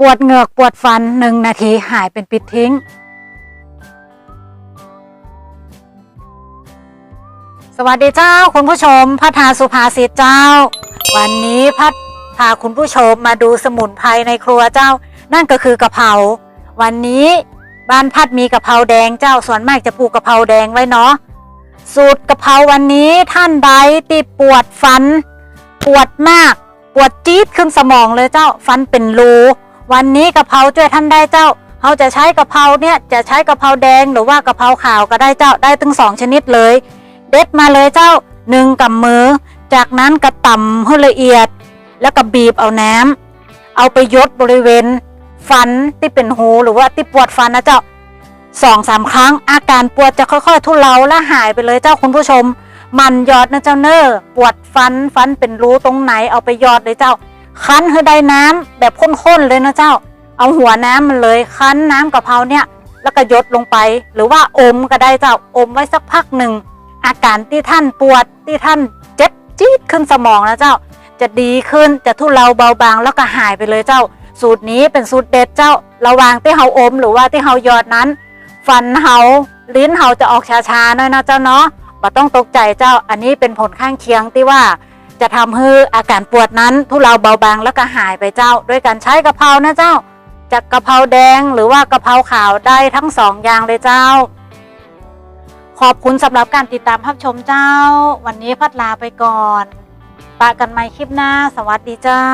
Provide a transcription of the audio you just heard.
ปวดเหงือกปวดฟันหนึ่งนาทีหายเป็นปิดทิ้ง สวัสดีเจ้าคุณผู้ชมพัฒนาสุภาษิตเจ้า วันนี้พัดพาคุณผู้ชมมาดูสมุนไพรในครัวเจ้า นั่นก็คือกะเพราวันนี้บ้านพัดมีกะเพราแดงเจ้าส่วนมากจะปลูกกะเพราแดงไว้เนาะสูตรกะเพราวันนี้ท่านใดที่ปวดฟัน ปวดมาก ปวดจี๊ดขึ้นสมองเลยเจ้าฟันเป็นรู วันนี้กะเพราช่วยท่านได้เจ้าเขาจะใช้กะเพราเนี่ยจะใช้กะเพราแดงหรือว่ากะเพราขาวก็ได้เจ้าได้ถึงสองชนิดเลย เด็ดมาเลยเจ้าหนึ่งกำมือ จากนั้นกระต่ำให้ละเอียด แล้วก็บีบเอาน้ำเอาไปยดบริเวณ ฟันที่เป็นหูหรือว่าที่ปวดฟันนะเจ้าสองสามครั้งอาการปวดจะค่อยๆ ทุเลาและหายไปเลยเจ้าคุณผู้ชม มันยอดนะเจ้าเนอร์ปวดฟันฟันเป็นรูตรงไหนเอาไปยอดเลยเจ้า คั้นให้ได้น้ำแบบข้นๆเลยนะเจ้า เอาหัวน้ำมันเลย คั้นน้ำกะเพราเนี่ย แล้วก็ยดลงไป หรือว่าอมก็ได้เจ้าอมไว้สักพักหนึ่งอาการที่ท่านปวดที่ท่านเจ็บจี๊ดขึ้นสมองนะเจ้า จะดีขึ้นจะทุเลาเบาบางแล้วก็หายไปเลยเจ้า สูตรนี้เป็นสูตรเด็ดเจ้า ระหว่างที่เฮาอมหรือว่าที่เฮายอดนั้น ฟันเฮาลิ้นเฮาจะออกชาๆหน่อยนะเจ้าเนาะบ่ต้องตกใจเจ้า อันนี้เป็นผลข้างเคียงที่ว่า จะทำให้อาการปวดนั้นทุเลาเบาบางแล้วก็หายไปเจ้า ด้วยการใช้กระเพรานะเจ้าจากกะเพราแดงหรือว่ากระเพราขาวได้ทั้งสองอย่างเลยเจ้า ขอบคุณสำหรับการติดตามผับชมเจ้า วันนี้พัดลาไปก่อนปะกันใหม่คลิปหน้า สวัสดีเจ้า